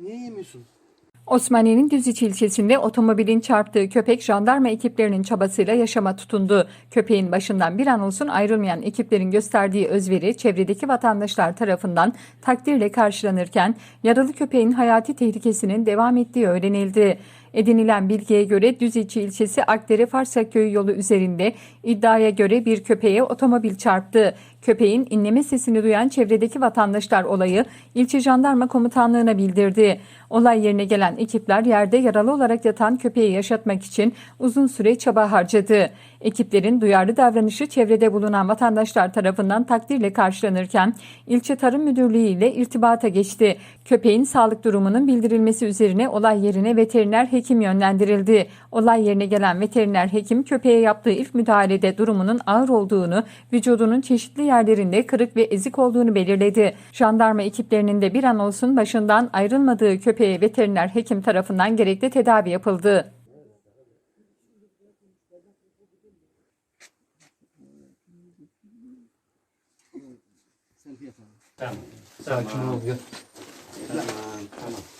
Niye yemiyorsun? Osmaniye'nin Düziçi ilçesinde otomobilin çarptığı köpek jandarma ekiplerinin çabasıyla yaşama tutundu. Köpeğin başından bir an olsun ayrılmayan ekiplerin gösterdiği özveri çevredeki vatandaşlar tarafından takdirle karşılanırken yaralı köpeğin hayati tehlikesinin devam ettiği öğrenildi. Edinilen bilgiye göre Düziçi ilçesi Akdere Farsak köyü yolu üzerinde iddiaya göre bir köpeğe otomobil çarptı. Köpeğin inleme sesini duyan çevredeki vatandaşlar olayı ilçe jandarma komutanlığına bildirdi. Olay yerine gelen ekipler yerde yaralı olarak yatan köpeği yaşatmak için uzun süre çaba harcadı. Ekiplerin duyarlı davranışı çevrede bulunan vatandaşlar tarafından takdirle karşılanırken ilçe tarım müdürlüğü ile irtibata geçti. Köpeğin sağlık durumunun bildirilmesi üzerine olay yerine veteriner hekim yönlendirildi. Olay yerine gelen veteriner hekim köpeğe yaptığı ilk müdahalede durumunun ağır olduğunu, vücudunun çeşitli yerlerinde kırık ve ezik olduğunu belirledi. Jandarma ekiplerinin de bir an olsun başından ayrılmadığı köpeğe veteriner hekim tarafından gerekli tedavi yapıldı. Tamam. Sakin ol. Tamam. Tamam.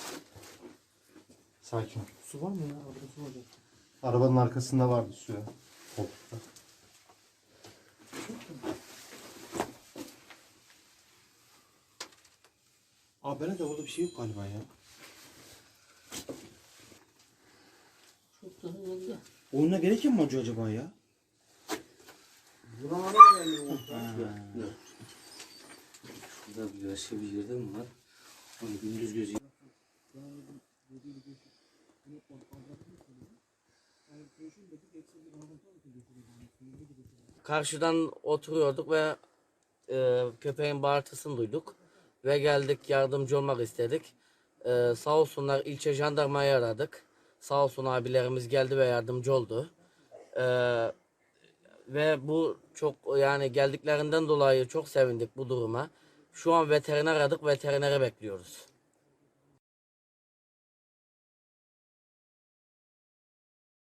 Sakin ol. Su var mı ya? Arabada su var. ya. Arabanın arkasında vardı su ya. Koltukta. Abi de orada bir şey yok galiba ya. Çok da hızlı. Oyuna gereken mi acı acaba ya? Şurada bir başka bir yerde mi var? Onu gündüz gözü. Karşıdan oturuyorduk ve e, köpeğin bağırtısını duyduk. Ve geldik yardımcı olmak istedik. E, sağ olsunlar ilçe jandarmayı aradık. Sağ olsun abilerimiz geldi ve yardımcı oldu. E, ve bu çok yani geldiklerinden dolayı çok sevindik bu duruma. Şu an veteriner aradık, veterineri bekliyoruz.